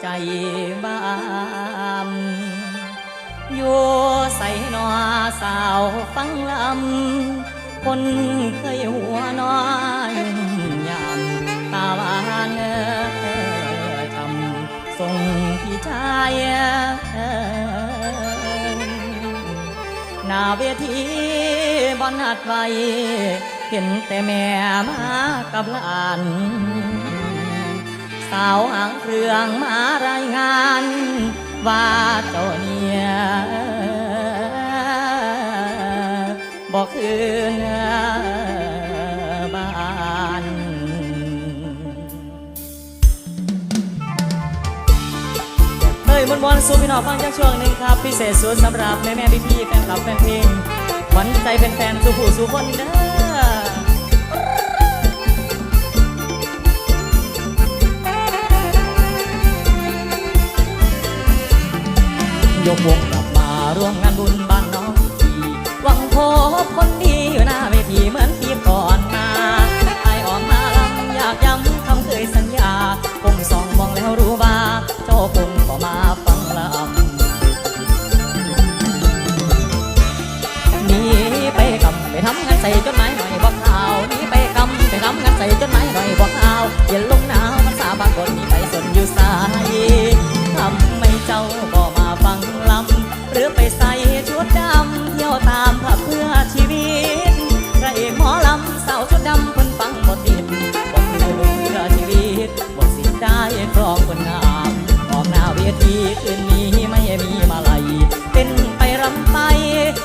ใจบ้ามอยู่ใส่นอสาวฟังลำ คนเคยหัวนอยยามตาหวานเออทำส่งพี่ชายหน้าเวทีบอนัดไว้เห็นแต่แม่มากับหลานาวหางเครื่องมารายงาน ว่าเจ้าเนี่ยบอกคืนบ้านเฮ้ยมนมวนสู้พี่น้องฟังจากช่วงหนึ่งครับ พิเศษสุดสำหรับแม่แม่พี่พี่แฟนคลับแฟนเพลงขวัญใจเป็นแฟนสู่ผู้สู่คนเด้อ ยกวงกลับมาร่วมงาน คืนนี้ไม่มีมาลัยเป็นไปรำไป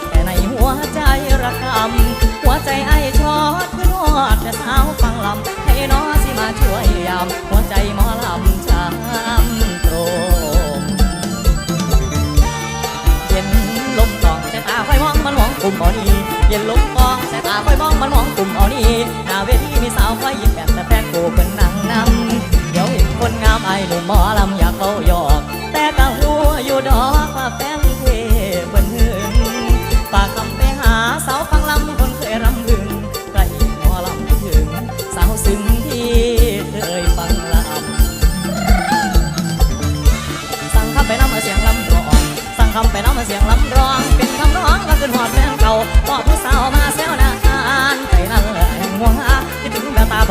แต่ในหัวใจระคำหัวใจไอ้ชอดขึ้นหอดแต่สาวฟังลำให้น้อสิมาช่วยยามหัวใจหมอลำช้ำตรงเย็นลมตองสายตาค่อยมองมันมองกลุ่มเอานี่เย็นลมตองสายตาค่อยมองมันมองกลุ่มเอานี่หน้าเวทีมีสาวคอยยิ้มแบบแต่แฟนกูเป็นนางนำเดี๋ยวเห็นคนงามไอ้หนุ่มหมอล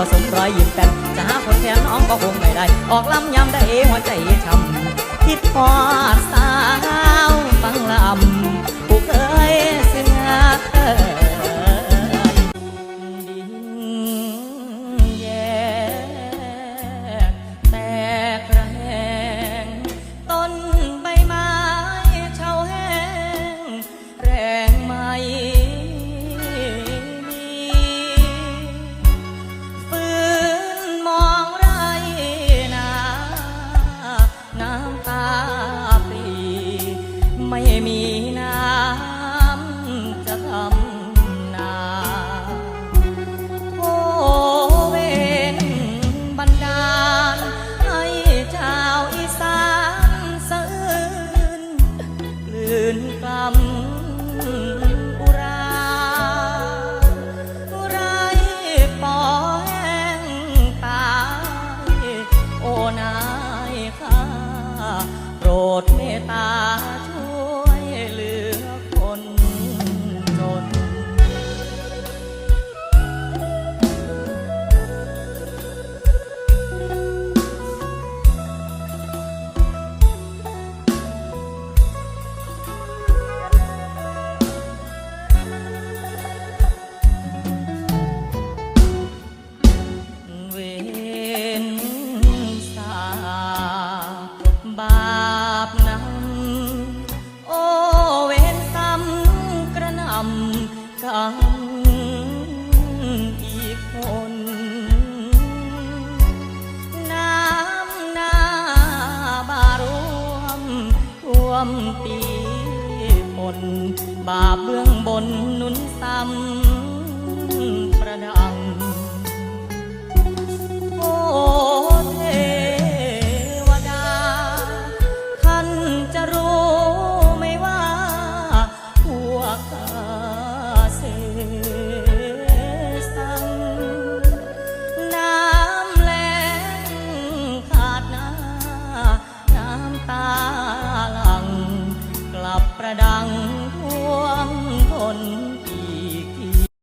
ผสมรอยยิ้มแต่จะหาคนแทนน้องก็คงไม่ได้ ออกลำยำได้หัวใจช้ำคิดฮอดสาวฟังลำผู้เคยเสียเธอ นกลำำกระหนำกันอีกคนน้ำหน้าบารวมท่วมปีคนบาปเบื้องบนนุนซ้ำ